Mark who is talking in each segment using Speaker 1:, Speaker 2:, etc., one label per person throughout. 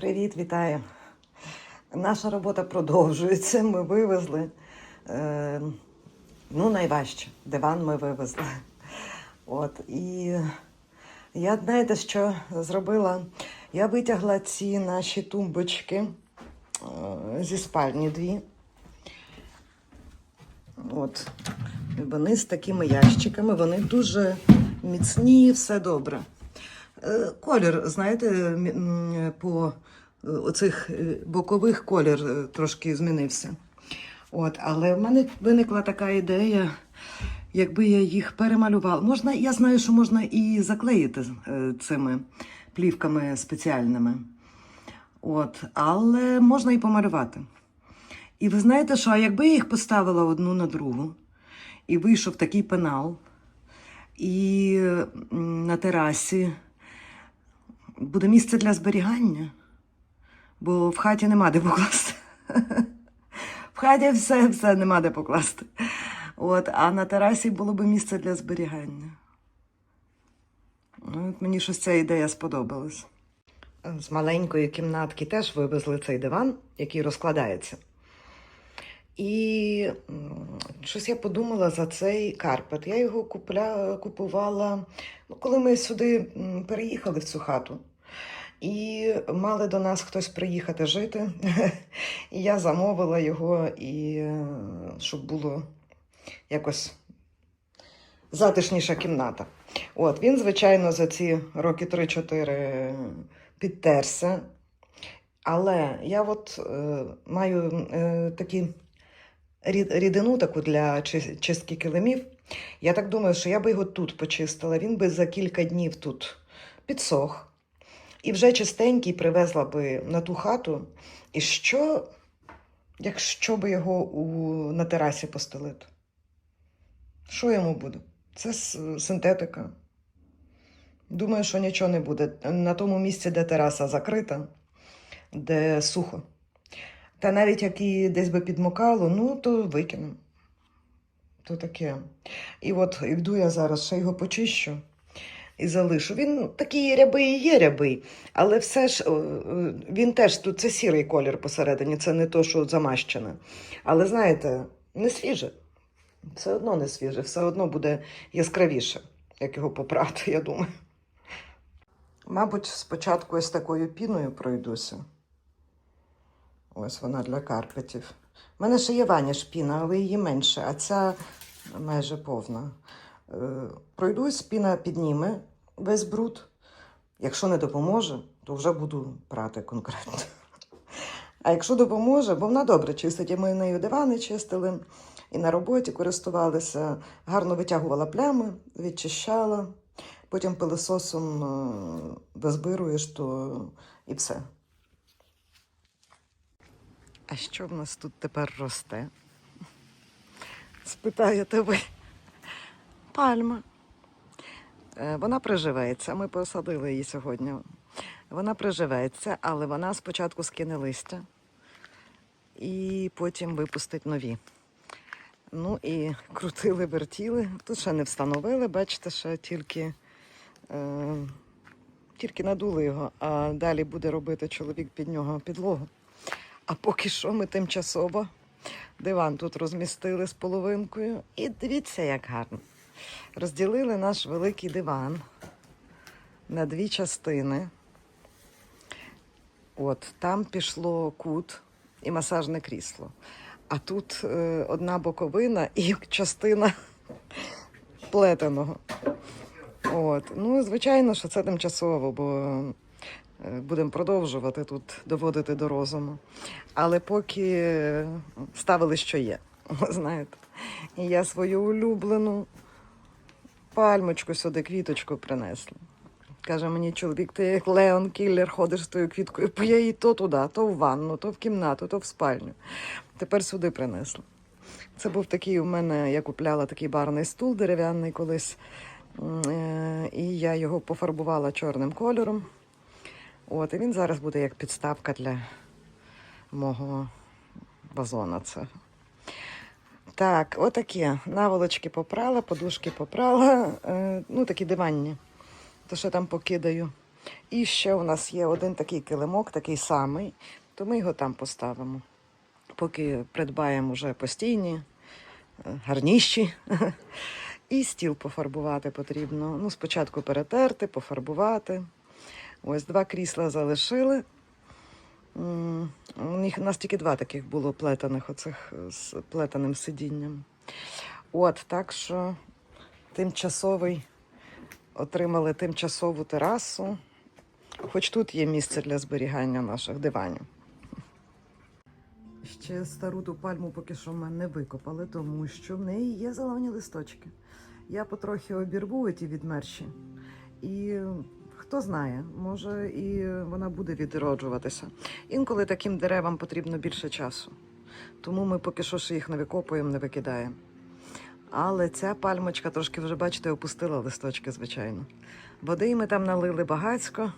Speaker 1: Привіт, вітаю. Наша робота продовжується. Ми вивезли. Е, ну, найважче. Диван ми вивезли. От. І я, знаєте, що зробила? Я витягла ці наші тумбочки е, зі спальні дві. От. Вони з такими ящиками, вони дуже міцні, все добре. Е, Колір, знаєте, по е, оцих е, бокових колір трошки змінився. От, але в мене виникла така ідея, якби я їх перемалювала. Можна, я знаю, що можна і заклеїти цими плівками спеціальними. От, але можна і помалювати. І ви знаєте що, якби я їх поставила одну на другу, і вийшов такий пенал, і на терасі буде місце для зберігання, бо в хаті нема де покласти. В хаті все, все нема де покласти. От, а на терасі було б місце для зберігання. Ну, От мені щось ця ідея сподобалась. З маленької кімнатки теж вивезли цей диван, який розкладається. І щось я подумала за цей карпет. Я його купля, купувала, ну, коли ми сюди переїхали в цю хату. І мали до нас хтось приїхати жити. І я замовила його, і е, щоб було якось затишніша кімната. От, він, звичайно, за ці роки 3-4 підтерся. Але я от е, маю е, такі рідину таку для чистки килимів. Я так думаю, що я би його тут почистила. Він би за кілька днів тут підсох. І вже чистенький привезла би на ту хату. І що, якщо би його у, на терасі постелити? Що йому буде? Це синтетика. Думаю, що нічого не буде. На тому місці, де тераса закрита, де сухо. Та навіть як і десь би підмокало, ну то викинемо. То таке. І от йду я зараз, ще його почищу і залишу. Він такий рябий і є рябий, але все ж е, е, він теж тут це сірий колір посередині, це не то, що замащене. Але знаєте, не свіже. Все одно не свіже, все одно буде яскравіше, як його попрати, я думаю. Мабуть, спочатку ось такою піною пройдуся. Ось вона для карпетів. У мене ще є ваніш піна, але її менше, а ця майже повна. Е, Пройдусь, піна підніме весь бруд. Якщо не допоможе, то вже буду прати конкретно. А якщо допоможе, бо вона добре чистить, і ми нею дивани чистили, і на роботі користувалися, гарно витягувала плями, відчищала, потім пилососом е, дозбируєш, то і все. А що в нас тут тепер росте? Спитаєте ви. Пальма. Е, Вона приживеться. Ми посадили її сьогодні. Вона приживеться, але вона спочатку скине листя і потім випустить нові. Ну і крутили, вертіли. Тут ще не встановили, бачите, ще тільки, е, тільки надули його, а далі буде робити чоловік під нього підлогу. А поки що ми тимчасово диван тут розмістили з половинкою. І дивіться, як гарно. Розділили наш великий диван на дві частини. От, там пішло кут і масажне крісло. А тут е, одна боковина і частина плетеного. От. Ну, звичайно, що це тимчасово, бо е, будемо продовжувати тут доводити до розуму. Але поки ставили, що є. Знаєте. І я свою улюблену пальмочку сюди, квіточку принесла. Каже мені чоловік, ти як Леон Кіллер ходиш з тою квіткою, бо я її то туди, то в ванну, то в кімнату, то в спальню. Тепер сюди принесла. Це був такий у мене, я купляла такий барний стул дерев'яний колись. Е, І я його пофарбувала чорним кольором. От, і він зараз буде як підставка для мого вазона. Це. Так, отакі. Наволочки попрала, подушки попрала. Е, ну, такі диванні. То що там покидаю. І ще у нас є один такий килимок, такий самий, то ми його там поставимо. Поки придбаємо вже постійні, е, гарніші. І стіл пофарбувати потрібно. Ну, спочатку перетерти, пофарбувати. Ось два крісла залишили. У них у нас тільки два таких було плетених, оцих е, з плетеним сидінням. От, так що тимчасовий отримали тимчасову терасу. Хоч тут є місце для зберігання наших диванів. Ще стару ту пальму поки що ми не викопали, тому що в неї є зелені листочки. Я потрохи обірву ті відмерші. І хто знає, може і вона буде відроджуватися. Інколи таким деревам потрібно більше часу. Тому ми поки що ще їх не викопуємо, не викидаємо. Але ця пальмочка трошки вже, бачите, опустила листочки, звичайно. Води ми там налили багацько.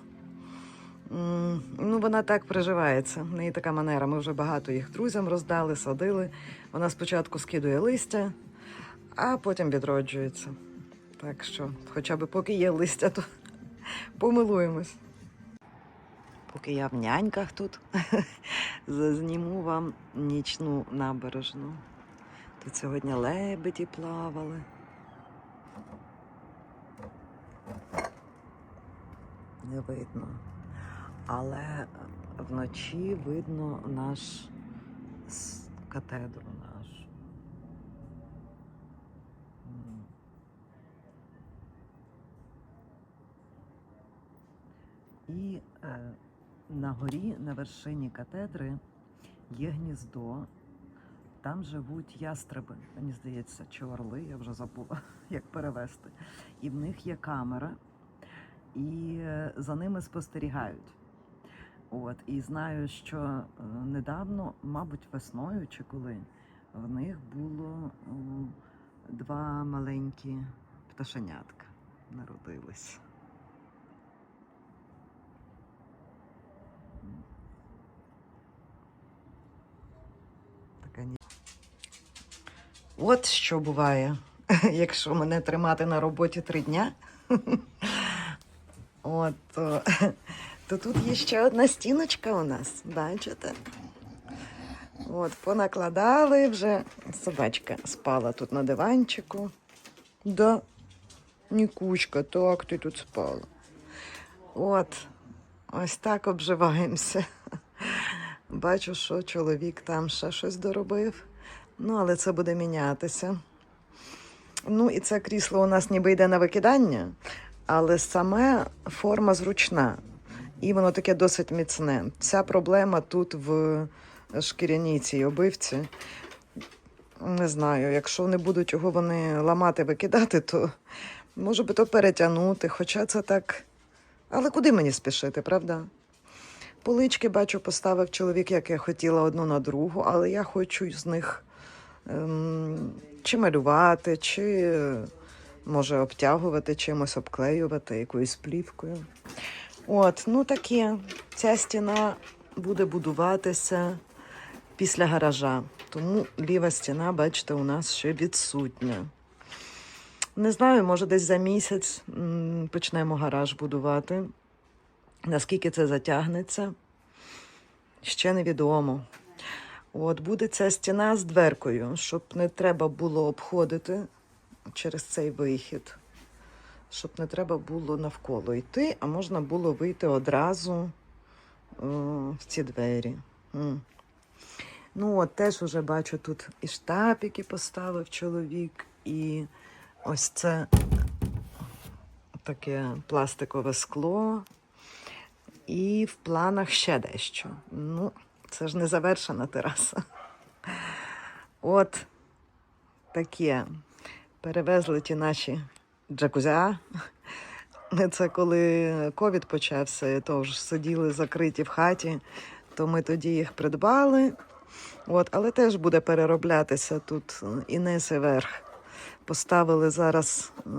Speaker 1: Ну, вона так приживається. В неї така манера. Ми вже багато їх друзям роздали, садили. Вона спочатку скидує листя, а потім відроджується. Так що, хоча б поки є листя, то помилуємось. Поки я в няньках тут, зазніму вам нічну набережну. Тут сьогодні лебеді плавали. Не видно. Але вночі видно наш катедру нашу. М. І е, на горі, на вершині катедри, є гніздо. Там живуть ястреби, мені здається, чи орли, я вже забула, як перевести. І в них є камера, і е, за ними спостерігають. От, і знаю, що е, недавно, мабуть, весною чи коли, в них було два маленькі пташенятка народились. Така От що буває, якщо мене тримати на роботі три дня. От, то, то тут є ще одна стіночка у нас, бачите? От, понакладали вже. Собачка спала тут на диванчику. Да, Нікучка, так ти тут спала. От, ось так обживаємося. Бачу, що чоловік там ще щось доробив. Ну, але це буде мінятися. Ну, і це крісло у нас ніби йде на викидання, але саме форма зручна. І воно таке досить міцне. Вся проблема тут в шкіряній цій обивці. Не знаю, якщо не будуть його вони ламати, викидати, то може би то перетягнути. Хоча це так. Але куди мені спішити, правда? Полички, бачу, поставив чоловік, як я хотіла одну на другу, але я хочу з них ем, чи малювати, чи може обтягувати чимось, обклеювати якоюсь плівкою. От, ну таке. Ця стіна буде будуватися після гаража. Тому ліва стіна, бачите, у нас ще відсутня. Не знаю, може, десь за місяць почнемо гараж будувати. Наскільки це затягнеться, ще невідомо. От буде ця стіна з дверкою, щоб не треба було обходити через цей вихід, щоб не треба було навколо йти, а можна було вийти одразу е, в ці двері. Ну, от теж уже бачу тут і штапики поставив чоловік, і ось це таке пластикове скло. І в планах ще дещо. Ну, це ж не завершена тераса. От таке. Перевезли ті наші джакузя. Це коли ковід почався, то ж сиділи закриті в хаті, то ми тоді їх придбали. От, але теж буде перероблятися тут і низ, і верх. Поставили зараз е,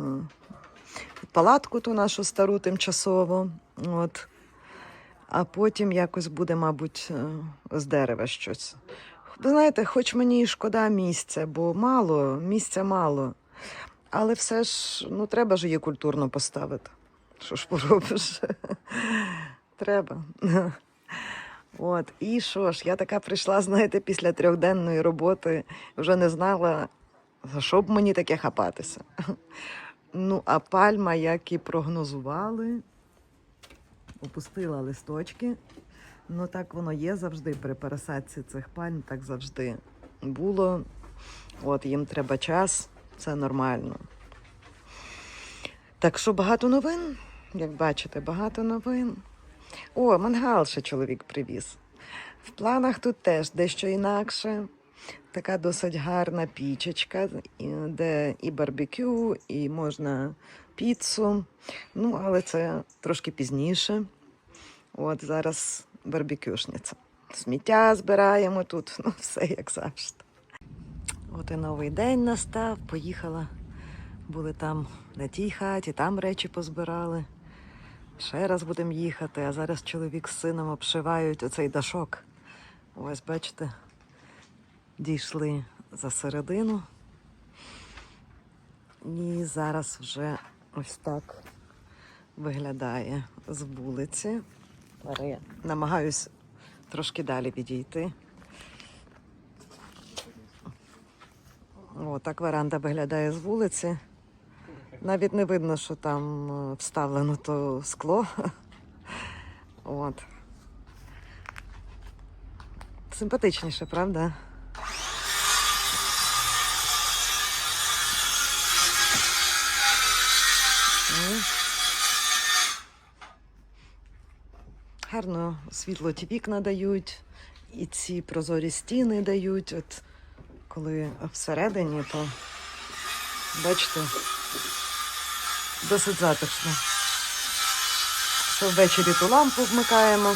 Speaker 1: палатку ту нашу стару тимчасово. От. А потім якось буде, мабуть, е, з дерева щось. Ви знаєте, хоч мені і шкода місця, бо мало, місця мало. Але все ж ну, треба ж її культурно поставити. Що ж поробиш? Треба. От, і що ж, я така прийшла, знаєте, після трьохденної роботи, вже не знала, за що б мені таке хапатися. Ну, а пальма, як і прогнозували, опустила листочки. Ну, так воно є завжди при пересадці цих пальм, так завжди було. От їм треба час, це нормально. Так що багато новин, як бачите, багато новин. О, мангал ще чоловік привіз. В планах тут теж дещо інакше. Така досить гарна пічечка, де і барбекю, і можна піцу. Ну, але це трошки пізніше. От зараз барбекюшниця. Сміття збираємо тут, ну все як завжди. От і новий день настав, поїхала. Були там на тій хаті, там речі позбирали. Ще раз будемо їхати, а зараз чоловік з сином обшивають оцей дашок. Ось, бачите, дійшли за середину. І зараз вже ось так виглядає з вулиці. Я намагаюсь трошки далі відійти. О, так веранда виглядає з вулиці. Навіть не видно, що там е, вставлено то скло. От. Симпатичніше, правда? Гарно світло ті вікна дають, і ці прозорі стіни дають. От коли всередині, то бачите, досить затишно. Що ввечері ту лампу вмикаємо.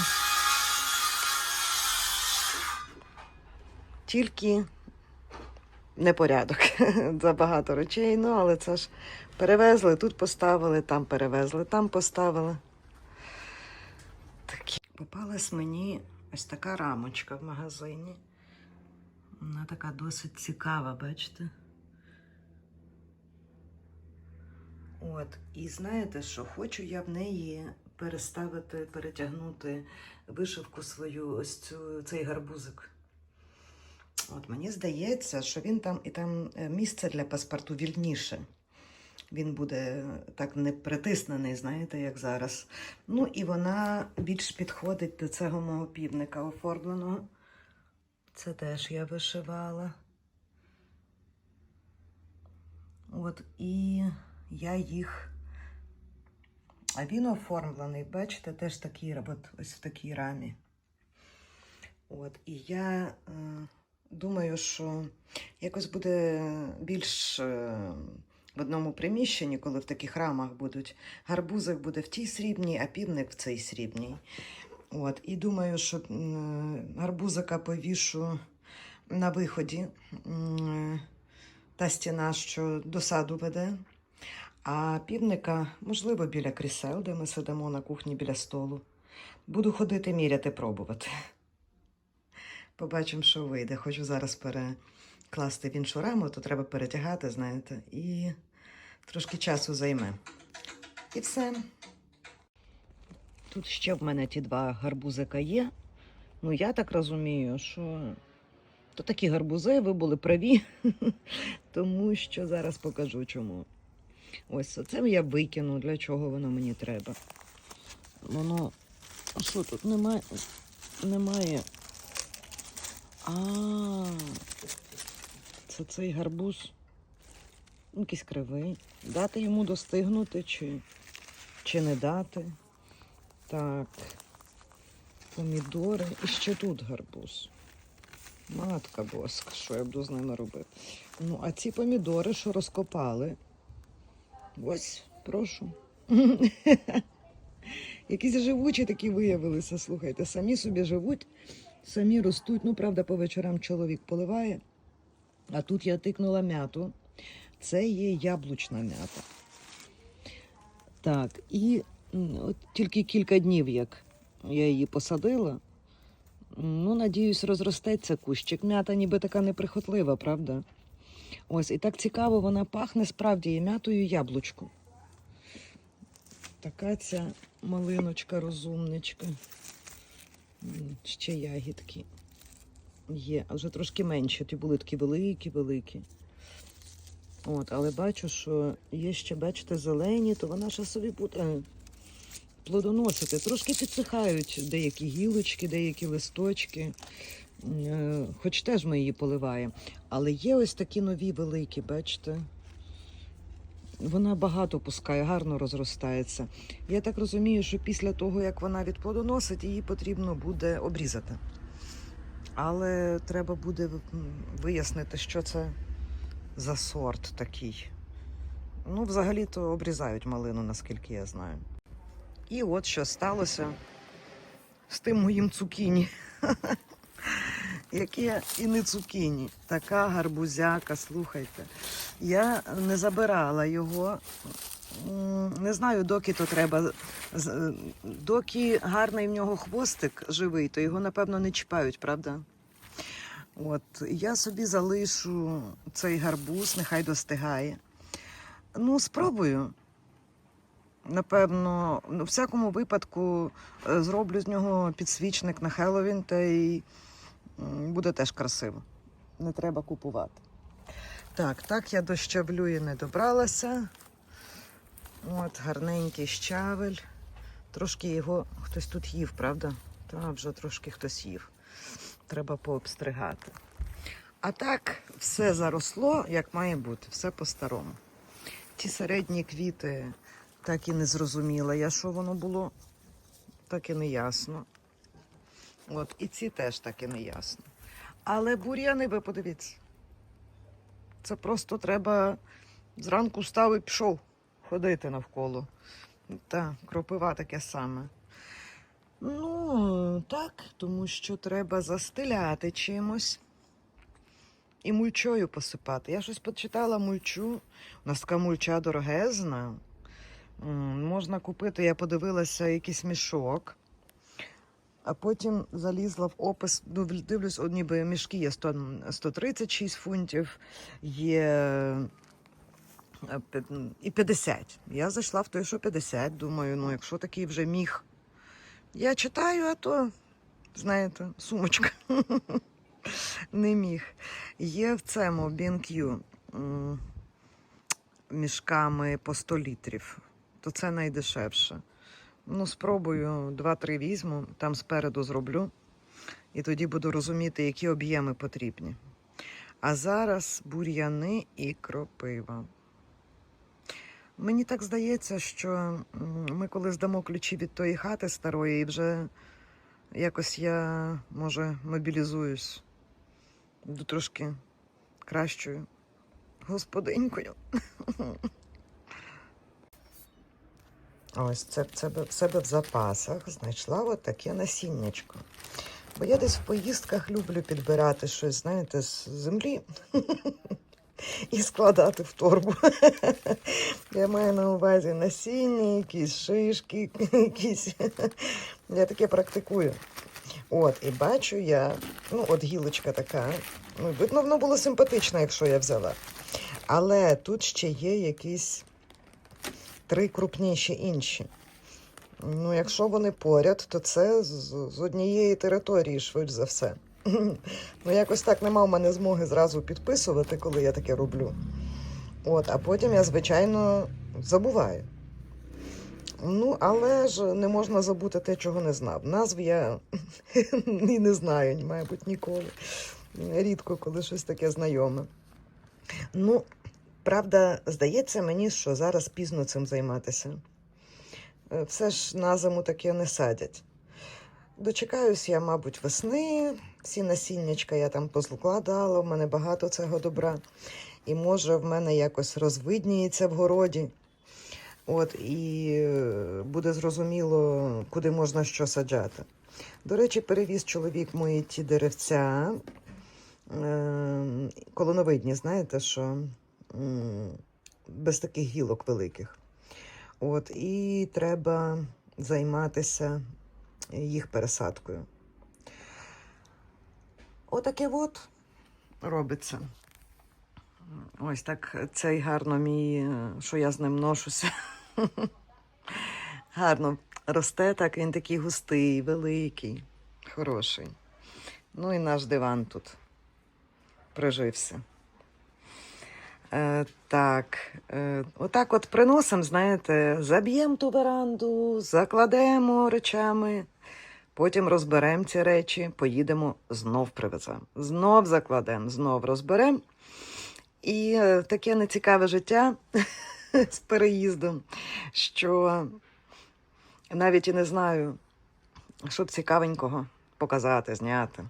Speaker 1: Тільки непорядок. Забагато речей, ну але це ж перевезли, тут поставили, там перевезли, там поставили. Попалась мені ось така рамочка в магазині. Вона така досить цікава, бачите? От, і знаєте що? Хочу я в неї переставити, перетягнути вишивку свою, ось цю, цей гарбузик. От мені здається, що він там і там е, місце для паспорту вільніше. Він буде так не притиснений, знаєте, як зараз. Ну і вона більш підходить до цього мого півника оформленого. Це теж я вишивала. От і я їх. А він оформлений, бачите, теж такий, от ось в такій рамі. От, і я е, думаю, що якось буде більш е, в одному приміщенні, коли в таких рамах будуть. Гарбузик буде в тій срібній, а півник в цій срібній. От, і думаю, що гарбузика повішу на виході. Та стіна, що до саду веде. А півника, можливо, біля крісел, де ми сидимо на кухні біля столу. Буду ходити міряти, пробувати. Побачимо, що вийде. Хочу зараз перекласти в іншу раму, то треба перетягати, знаєте, і трошки часу займе. І все. Тут ще в мене ті два гарбузика є. Ну, я так розумію, що то такі гарбузи, ви були праві, тому що зараз покажу чому. Ось це я викину, для чого воно мені треба. Воно. Що тут немає? Немає. А, це цей гарбуз. Якийсь кривий. Дати йому достигнути чи, чи не дати. Так. Помідори. І ще тут гарбуз. Матка боска, що я буду з ними робити? Ну, а ці помідори, що розкопали. Ось, прошу. Якісь живучі такі виявилися, слухайте, самі собі живуть, самі ростуть. Ну, правда, по вечорам чоловік поливає. А тут я тикнула м'яту. Це є яблучна м'ята. Так, і от тільки кілька днів, як я її посадила. Ну, надіюсь, розростеться кущик. М'ята ніби така неприхотлива, правда? Ось, і так цікаво, вона пахне справді і м'ятою яблучку. Така ця малиночка, розумничка. Ще ягідки є, а вже трошки менші. Ті були такі великі-великі. От, але бачу, що є ще, бачите, зелені, то вона ще собі буде плодоносити. Трошки підсихають деякі гілочки, деякі листочки. Е, Хоч теж ми її поливаємо. Але є ось такі нові великі, бачите? Вона багато пускає, гарно розростається. Я так розумію, що після того, як вона відплодоносить, її потрібно буде обрізати. Але треба буде вияснити, що це за сорт такий. Ну, взагалі-то обрізають малину, наскільки я знаю. І от що сталося з тим моїм цукіні. Яке і не цукіні, така гарбузяка, слухайте. Я не забирала його. Не знаю, доки то треба. Е, Доки гарний в нього хвостик живий, то його, напевно, не чіпають, правда? От, я собі залишу цей гарбуз, нехай достигає. Ну, спробую. Напевно, ну, в всякому випадку е, зроблю з нього підсвічник на Хеллоуін, та й буде теж красиво. Не треба купувати. Так, так я до щавлю і не добралася. От, гарненький щавель. Трошки його хтось тут їв, правда? Та вже трошки хтось їв. Треба пообстригати. А так, все заросло, як має бути, все по-старому. Ті середні квіти так і не зрозуміла я, що воно було, так і не ясно. От, і ці теж так і не ясно. Але бур'яни, ви подивіться. Це просто треба зранку став і пішов ходити навколо. Та, кропива таке саме. Ну, так, тому що треба застеляти чимось і мульчою посипати. Я щось почитала мульчу. У нас така мульча дорогезна. Можна купити, я подивилася якийсь мішок, а потім залізла в опис. ну, Дивлюсь, ніби мішки є 100, 136 фунтів, є е, і 50. Я зайшла в той, що 50. Думаю, ну якщо такий вже міг. Я читаю, а то, знаєте, сумочка. Не міг. Є в цьому BNQ мішками по 100 літрів, то це найдешевше. Ну, спробую 2-3 візьму, там спереду зроблю, і тоді буду розуміти, які об'єми потрібні. А зараз бур'яни і кропива. Мені так здається, що ми коли здамо ключі від тої хати старої, і вже якось я, може, мобілізуюсь до трошки кращою господинькою. Ось це, це в себе в запасах знайшла от таке насіннячко. Бо я десь в поїздках люблю підбирати щось, знаєте, з землі і складати в торбу. Я маю на увазі насіння, якісь шишки, якісь. Я таке практикую. От, і бачу я, ну, от гілочка така. Ну, видно, воно було симпатично, якщо я взяла. Але тут ще є якісь три крупніші інші. Ну, якщо вони поряд, то це з, з однієї території, швидше за все. Ну, якось так нема в мене змоги зразу підписувати, коли я таке роблю. От, а потім я, звичайно, забуваю. Ну, але ж не можна забути те, чого не знав. Назв я і не знаю, мабуть, ніколи. Рідко, коли щось таке знайоме. Ну, правда, здається мені, що зараз пізно цим займатися. Е, Все ж на зиму таке не садять. Дочекаюсь я, мабуть, весни. Всі насіннячка я там позкладала, в мене багато цього добра. І може в мене якось розвидніється в городі. От, і е, буде зрозуміло, куди можна що саджати. До речі, перевіз чоловік мої ті деревця. Е, колоновидні, знаєте, що без таких гілок великих. От, і треба займатися їх пересадкою. Отаке от робиться. Ось так цей гарно мій, що я з ним ношуся. Гарно росте так, він такий густий, великий, хороший. Ну і наш диван тут прижився. Е, так, е, отак от приносимо, знаєте, заб'ємо ту веранду, закладемо речами, потім розберемо ці речі, поїдемо, знов привеземо. Знов закладемо, знов розберемо. І е, таке нецікаве життя з переїздом, що навіть і не знаю, що б цікавенького показати, зняти.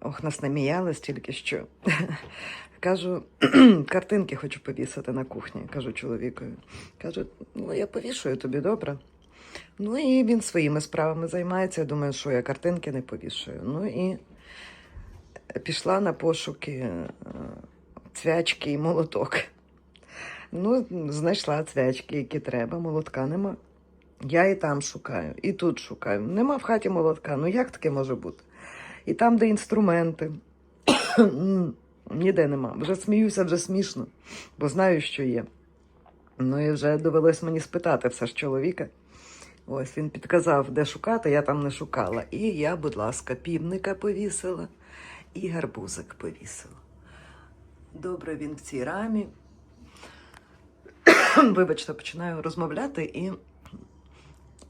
Speaker 1: Ох, нас наміялись тільки що. Кажу, картинки хочу повісити на кухні, кажу чоловікові. Кажу, ну я повішую тобі, добре. Ну і він своїми справами займається. Я думаю, що я картинки не повішую. Ну і пішла на пошуки е, цвячки і молоток. Ну, знайшла цвячки, які треба, молотка нема. Я і там шукаю, і тут шукаю. Нема в хаті молотка. Ну як таке може бути? І там, де інструменти. Ніде нема. Вже сміюся, вже смішно, бо знаю, що є. Ну і вже довелось мені спитати все ж чоловіка. Ось він підказав, де шукати, я там не шукала. І я, будь ласка, півника повісила і гарбузик повісила. Добре, він в цій рамі. Вибачте, починаю розмовляти і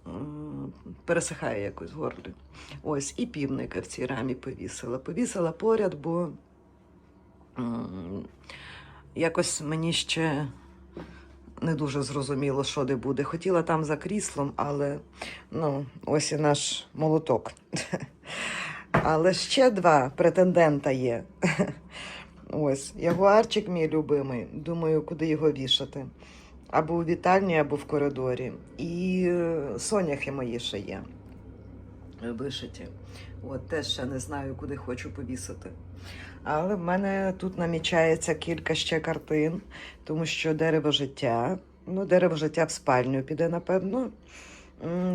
Speaker 1: м, пересихає якось в горлі. Ось, і півника в цій рамі повісила. Повісила поряд, бо якось мені ще не дуже зрозуміло, що де буде. Хотіла там за кріслом, але ну, ось і наш молоток. Але ще два претендента є. Ось, ягуарчик мій любимий. Думаю, куди його вішати. Або у вітальні, або в коридорі. І е, соняхи мої ще є. Вишиті. От теж ще не знаю, куди хочу повісити. Але в мене тут намічається кілька ще картин, тому що дерево життя. Ну, дерево життя в спальню піде, напевно.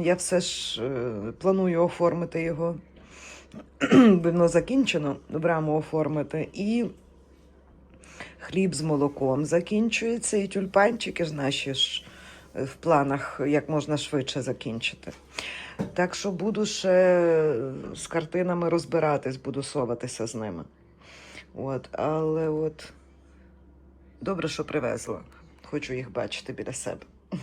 Speaker 1: Я все ж е, планую оформити його. Воно закінчено в раму оформити. І хліб з молоком закінчується, і тюльпанчики ж наші ж е, в планах як можна швидше закінчити. Так що буду ще з картинами розбиратись, буду соватися з ними. От, але от добре, що привезла. Хочу їх бачити біля себе.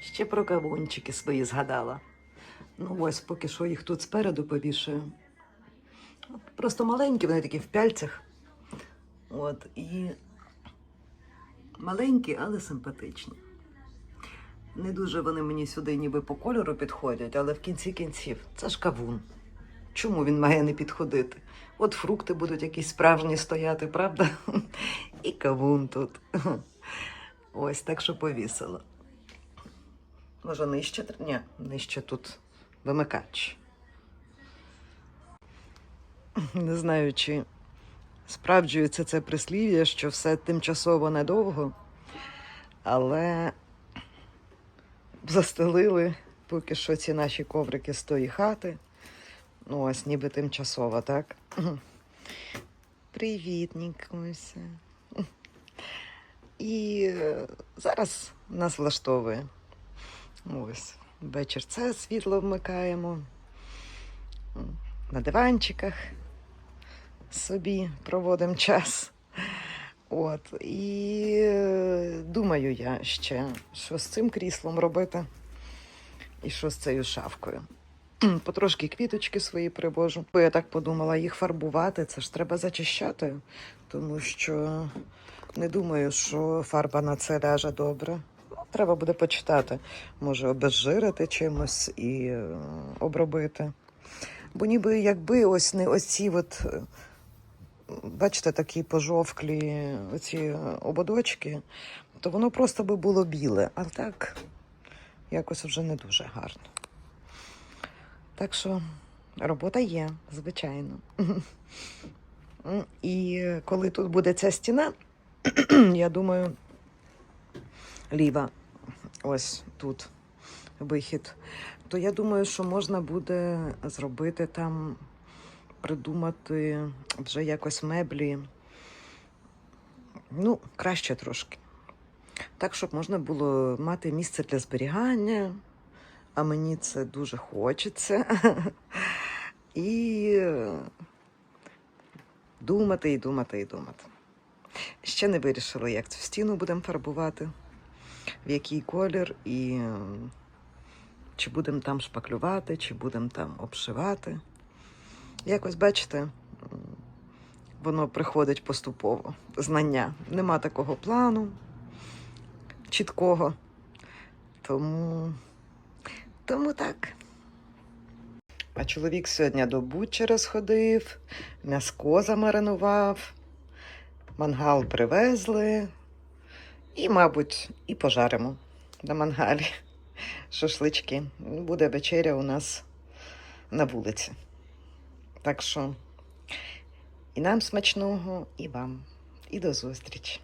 Speaker 1: Ще про кавунчики свої згадала. Ну, ось поки що їх тут спереду повішаю. Просто маленькі, вони такі в пяльцях. От, і маленькі, але симпатичні. Не дуже вони мені сюди ніби по кольору підходять, але в кінці кінців це ж кавун. Чому він має не підходити? От фрукти будуть якісь справжні стояти, правда? І кавун тут. Ось так що повісила. Може, нижче? Ні, нижче тут вимикач. Не знаю, чи справджується це прислів'я, що все тимчасово недовго, але застелили поки що ці наші коврики з тої хати. Ну, ось ніби тимчасово, так? Привіт, Нікуся. І е, зараз нас влаштовує. Ось, вечір це світло вмикаємо. На диванчиках собі проводимо час. От, і е, думаю я ще, що з цим кріслом робити, і що з цією шафкою. Потрошки квіточки свої привожу. Бо я так подумала, їх фарбувати, це ж треба зачищати, тому що не думаю, що фарба на це ляже добре. Треба буде почитати. Може, обезжирити чимось і е, обробити. Бо ніби якби ось не оці от, е, бачите, такі пожовклі оці ободочки, то воно просто би було біле. А так якось вже не дуже гарно. Так що робота є, звичайно. І коли тут буде ця стіна, я думаю, ліва, ось тут вихід, то я думаю, що можна буде зробити там, придумати вже якось меблі. Ну, краще трошки. так, щоб можна було мати місце для зберігання. А мені це дуже хочеться. І думати, і думати, і думати. Ще не вирішила, як цю стіну будемо фарбувати, в який колір, і чи будемо там шпаклювати, чи будемо там обшивати. Якось, бачите, воно приходить поступово. Знання. Нема такого плану чіткого. Тому, тому так. А чоловік сьогодні до бутчера сходив, м'яско замаринував, мангал привезли. І, мабуть, і пожаримо на мангалі шашлички. Буде вечеря у нас на вулиці. Так що і нам смачного, і вам. І до зустрічі.